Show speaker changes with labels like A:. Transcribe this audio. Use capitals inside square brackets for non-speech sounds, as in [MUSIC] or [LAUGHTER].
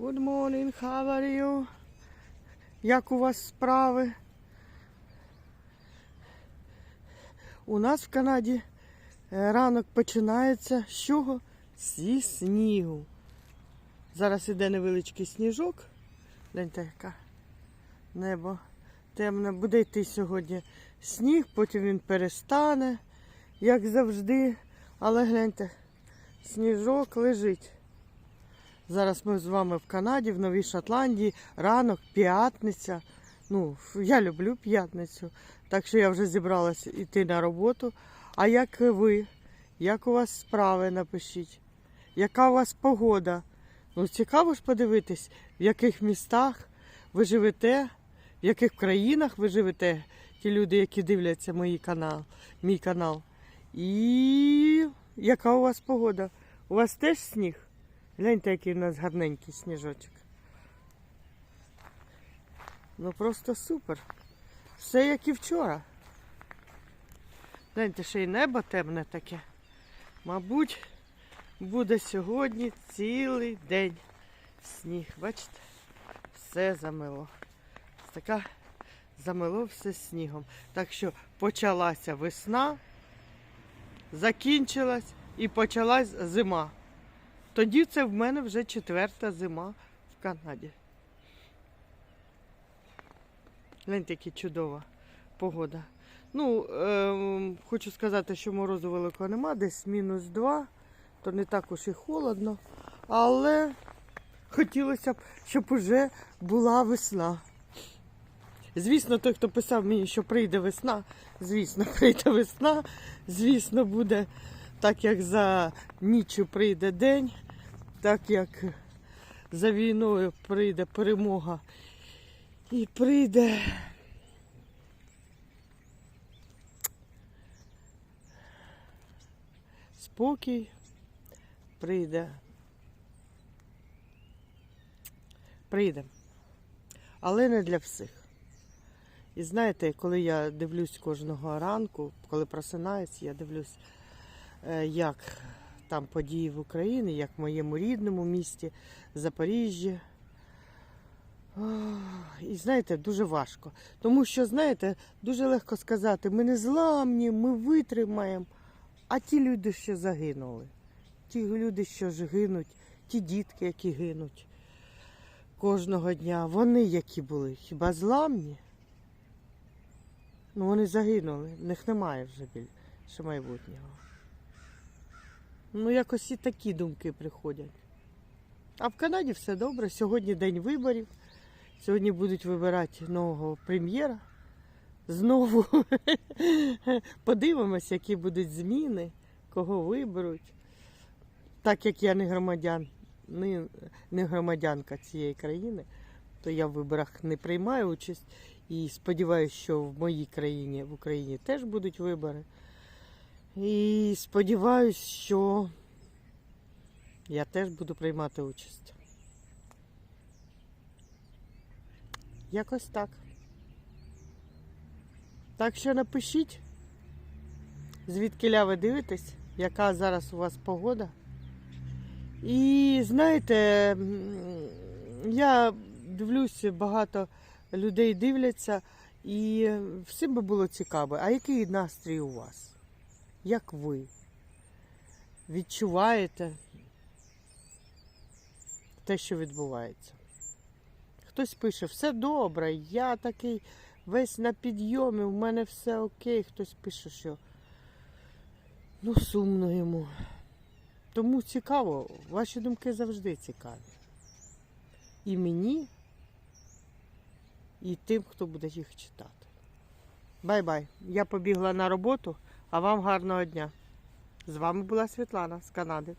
A: Good morning, how are you? Як у вас справи? У нас в Канаді е, ранок починається з чого? Зі снігу. Зараз іде невеличкий сніжок. Гляньте, яке небо темне. Буде йти сьогодні сніг, потім він перестане, як завжди. Але гляньте, сніжок лежить. Зараз ми з вами в Канаді, в Новій Шотландії, ранок, п'ятниця. Ну, я люблю п'ятницю, так що я вже зібралася йти на роботу. А як ви? Як у вас справи напишіть? Яка у вас погода? Ну, цікаво ж подивитись, в яких містах ви живете, в яких країнах ви живете, ті люди, які дивляться мій канал, мій канал. І яка у вас погода? У вас теж сніг? Гляньте, який у нас гарненький сніжочок. Ну просто супер. Все як і вчора. Гляньте, ще й небо темне таке. Мабуть, буде сьогодні цілий день сніг. Бачите? Все замило. Така замило все снігом. Так що почалася весна, закінчилась і почалась зима. Тоді це в мене вже четверта зима в Канаді. Гляньте, яка чудова погода. Ну, е, хочу сказати, що морозу великого нема, десь мінус 2, то не так уж і холодно. Але хотілося б, щоб уже була весна. Звісно, той, хто писав мені, що прийде весна, звісно, [LAUGHS] прийде весна, звісно, буде так, як за ніччю прийде день, так як за війною прийде перемога і прийде. Спокій прийде. Прийде. Але не для всіх. І знаєте, коли я дивлюсь кожного ранку, коли просинаюсь, я дивлюсь, е, як там події в Україні, як в моєму рідному місті, Запоріжжі. І знаєте, дуже важко. Тому що, знаєте, дуже легко сказати, ми не зламні, ми витримаємо. А ті люди, що загинули, ті люди, що ж гинуть, ті дітки, які гинуть кожного дня, вони які були, хіба зламні? Ну, вони загинули, в них немає вже більше майбутнього. Ну, якось і такі думки приходять. А в Канаді все добре. Сьогодні день виборів. Сьогодні будуть вибирати нового прем'єра. Знову [LAUGHS] подивимося, які будуть зміни, кого виберуть. Так як я не громадян, не, не громадянка цієї країни, то я в виборах не приймаю участь. І сподіваюся, що в моїй країні, в Україні теж будуть вибори. І сподіваюся, що я теж буду приймати участь. Якось так. Так що напишіть, звідки ви дивитесь, яка зараз у вас погода. І знаєте, я дивлюся, багато людей дивляться, і всім би було цікаво, а який настрій у вас? Як ви відчуваєте те, що відбувається? Хтось пише, все добре, я такий весь на підйомі, в мене все окей. Хтось пише, що ну сумно йому. Тому цікаво, ваші думки завжди цікаві. І мені, і тим, хто буде їх читати. Бай-бай. Я побігла на роботу, а вам гарного дня. З вами була Світлана з Канади.